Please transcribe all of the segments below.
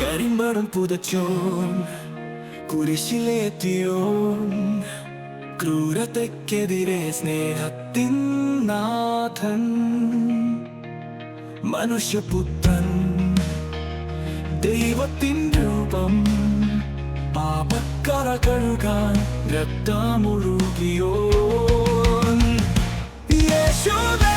가린 바람 부딪혀 우리 실내에 뛰어 ക്രൂരതയ്ക്കെതിരെ സ്നേഹത്തിൻ നാഥൻ മനുഷ്യപുത്രൻ ദൈവത്തിൻ രൂപം പാപക്കറ കഴുകാൻ രക്തമൊഴുകിയോ യേശുവേ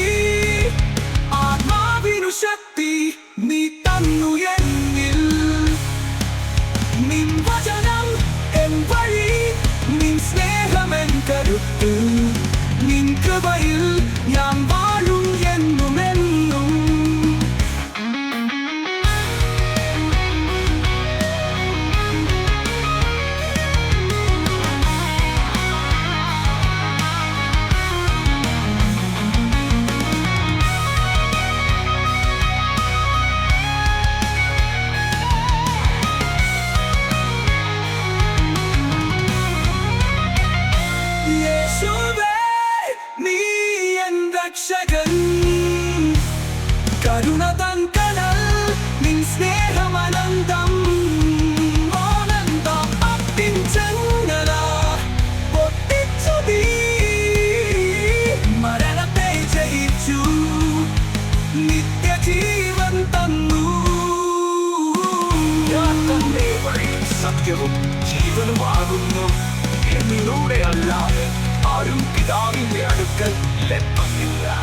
ശക്തി നീ തന്നു രക്ഷകൻ കരുണ തൻ കടൽ നിൻ സ്നേഹമനന്തം ആനന്ദം അത്തിൻ ചങ്ങല പൊട്ടിച്ചു നീ മരണത്തെ ജയിച്ചു നിത്യജീവൻ തന്നു. ഞാൻ തന്നെ വഴിയും സത്യവും ജീവനുമാകുന്നു. എന്നിലൂടെ അല്ലാതെ ஆறும் பிதாவின் அடுக்கல் லெப்பமில்லா